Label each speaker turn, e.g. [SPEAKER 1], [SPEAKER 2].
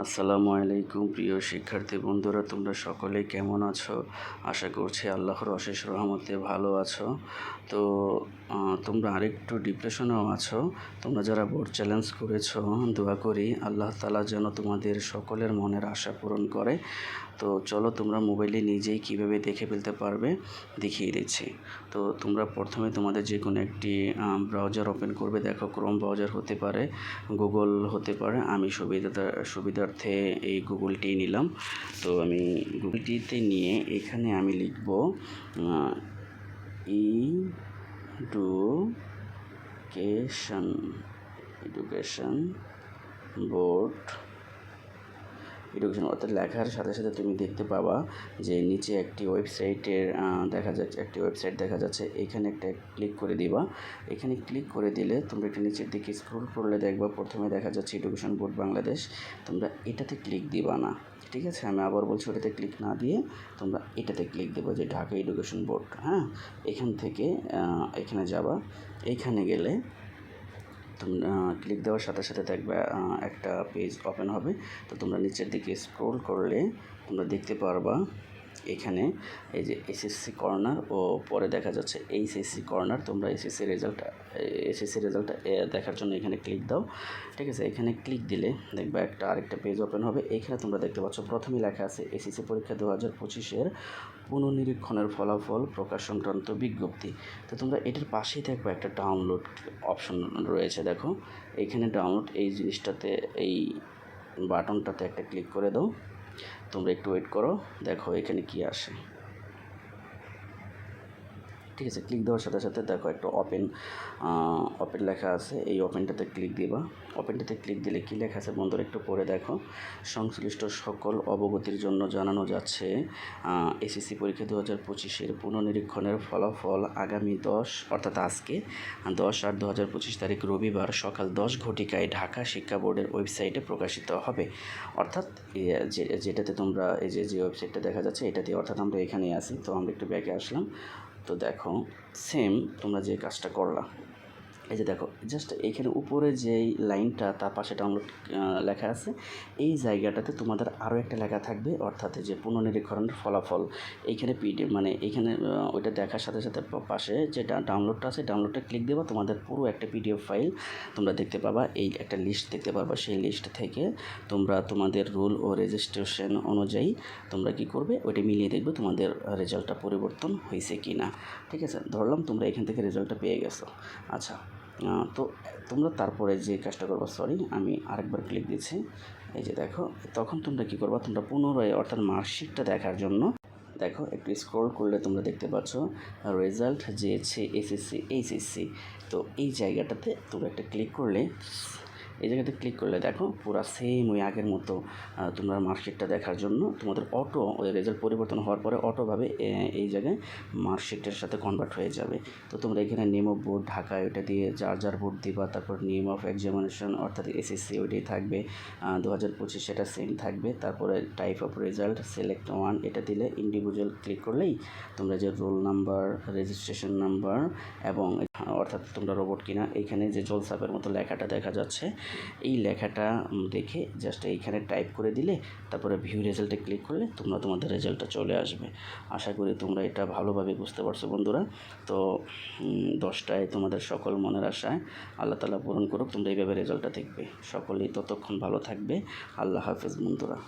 [SPEAKER 1] আসসালামু আলাইকুম প্রিয় শিক্ষার্থী বন্ধুরা, তোমরা সকলে কেমন আছো? আশা করছি আল্লাহর অশেষ রহমতে ভালো আছো। তো তোমরা আরেকটু ডিপ্রেশনেও আছো। তোমরা যারা বোর্ড চ্যালেঞ্জ করেছ, দোয়া করি আল্লাহ তালা যেন তোমাদের সকলের মনের আশা পূরণ করে। তো চলো তোমরা মোবাইলে নিজেই কীভাবে দেখে ফেলতে পারবে, দেখিয়ে দিচ্ছি। তো তোমরা প্রথমে তোমাদের যে কোনো একটি ব্রাউজার ওপেন করবে, দেখো ক্রোম ব্রাউজার হতে পারে গুগল হতে পারে। আমি সুবিধা সুবিধার্থে এই গুগলটি নিলাম। তো আমি গুগলটিতে নিয়ে এখানে আমি লিখব ই এডুকেশন এডুকেশন বোর্ড এডুকেশন অর্থাৎ লেখার সাথে সাথে তুমি দেখতে পাবা যে নিচে একটি ওয়েবসাইটের দেখা যাচ্ছে, একটি ওয়েবসাইট দেখা যাচ্ছে, এখানে একটা ক্লিক করে দিবা। এখানে ক্লিক করে দিলে তোমরা একটু নিচের দিকে স্ক্রল করলে দেখবা, প্রথমে দেখা যাচ্ছে এডুকেশন বোর্ড বাংলাদেশ তোমরা এটাতে ক্লিক দিবা না। ঠিক আছে? আমি আবার বলছি ওটাতে ক্লিক না দিয়ে তোমরা এটাতে ক্লিক দেবো যে ঢাকা এডুকেশন বোর্ড হ্যাঁ? এখান থেকে এখানে যাবা। এইখানে গেলে ক্লিক দেওয়ার সাথে সাথে দেখবে একটা পেজ ওপেন হবে। তো তোমরা নিচের দিকে স্ক্রোল করলে তোমরা দেখতে পারবা এখানে এই যে এসএসসি কর্নার ও পরে দেখা যাচ্ছে এইচএসসি কর্নার তোমরা এসএসসি রেজাল্ট এসএসসি রেজাল্টটা দেখার জন্য এখানে ক্লিক দাও। ঠিক আছে? এখানে ক্লিক দিলে দেখবে একটা আরেকটা পেজ ওপেন হবে। এখানে তোমরা দেখতে পাচ্ছ প্রথমেই লেখা আছে এসএসসি পরীক্ষা দু হাজার পঁচিশের পুনর্নিরীক্ষণের ফলাফল প্রকাশ সংক্রান্ত বিজ্ঞপ্তি। তো তোমরা এটার পাশেই দেখবে একটা ডাউনলোড অপশন রয়েছে, দেখো। এইখানে ডাউনলোড এই জিনিসটাতে, এই বাটনটাতে একটা ক্লিক করে দাও। তোমরা একটু ওয়েট করো। দেখো এখানে কি আসে। ঠিক আছে ক্লিক দেওয়ার সাথে সাথে দেখো একটা ওপেন ওপেন লেখা আছে, এই ওপেনটাতে ক্লিক দিবা। ওপেনটাতে ক্লিক দিলে কী লেখা আছে বন্ধুরা একটু পড়ে দেখো। সংশ্লিষ্ট সকল অবগতির জন্য জানানো যাচ্ছে এসএসসি পরীক্ষা দু হাজার পঁচিশের পুনর্নিরীক্ষণের ফলাফল আগামী দশ, অর্থাৎ আজকে, দশ আট দু হাজার পঁচিশ তারিখ রবিবার সকাল দশ ঘটিকায় ঢাকা শিক্ষা বোর্ডের ওয়েবসাইটে প্রকাশিত হবে। অর্থাৎ যেটাতে তোমরা, এই যে যে ওয়েবসাইটটা দেখা যাচ্ছে, এটাতে অর্থাৎ আমরা এখানেই আছি, তো আমরা একটু ব্যাকে আসলাম। তো দেখো সেম তোমরা যে কাজটা করলা। এই যে দেখো জাস্ট এইখানে উপরে যেই লাইনটা, তার পাশে ডাউনলোড লেখা আছে, এই জায়গাটাতে তোমাদের আরও একটা লেখা থাকবে, অর্থাৎ যে পুনর্নিরীক্ষণের ফলাফল। এইখানে পিডিএফ মানে এইখানে ওইটা দেখার সাথে সাথে পাশে যে ডাউনলোডটা আছে ডাউনলোডটা ক্লিক দেবা, তোমাদের পুরো একটা পিডিএফ ফাইল তোমরা দেখতে পাবা, এই একটা লিস্ট দেখতে পারবা সেই লিস্ট থেকে তোমরা তোমাদের রুল ও রেজিস্ট্রেশন অনুযায়ী তোমরা কি করবে, ওইটা মিলিয়ে দেখবে তোমাদের রেজাল্টটা পরিবর্তন হয়েছে কি না ঠিক আছে, ধরলাম তোমরা এখান থেকে রেজাল্টটা পেয়ে গেছো। আচ্ছা তো তোমরা তারপরে যে কাজটা করবা সরি আমি আরেকবার ক্লিক দিচ্ছি। এই যে দেখো, তখন তোমরা কি করবা? তোমরা পুনরায়, অর্থাৎ মার্কশিটটা দেখার জন্য, দেখো, একটু স্ক্রল করলে তোমরা দেখতে পাচ্ছ রেজাল্ট যে এসএসসি এইচএসসি তো এই জায়গাটাতে তোমরা একটা ক্লিক করলে এই জায়গাতে ক্লিক করলে দেখো পুরো সেম ওই আগের মতো তোমরা মার্কশিটটা দেখার জন্য তোমাদের অটো ওই রেজাল্ট পরিবর্তন হওয়ার পরে অটোভাবে এই জায়গায় মার্কশিটের সাথে কনভার্ট হয়ে যাবে। তো তোমরা এখানে নেম অফ বোর্ড ঢাকা ওইটা দিয়ে যার যার বোর্ড দিবা, তারপর নেম অফ এক্সামিনেশন অর্থাৎ এসএসসি ওইটাই থাকবে দু হাজার পঁচিশ সেটা সেম থাকবে, তারপরে type of result select one এটা দিলে ইন্ডিভিজুয়াল ক্লিক করলেই তোমরা যে রোল নাম্বার রেজিস্ট্রেশন নাম্বার এবং, অর্থাৎ তোমরা রোবট কিনা এইখানে যে জলসাপের মতো লেখাটা দেখা যাচ্ছে এই লেখাটা দেখে জাস্ট এইখানে টাইপ করে দিলে, তারপরে ভিউ রেজাল্টে ক্লিক করলে তোমরা তোমাদের রেজাল্টটা চলে আসবে। আশা করি তোমরা এটা ভালোভাবে বুঝতে পারছ বন্ধুরা। তো দশটায় তোমাদের সকল মনের আশায় আল্লাহ তালা পূরণ করুক, তোমরা এইভাবে রেজাল্টটা দেখবে। সকলেই ততক্ষণ ভালো থাকবে। আল্লাহ হাফেজ বন্ধুরা।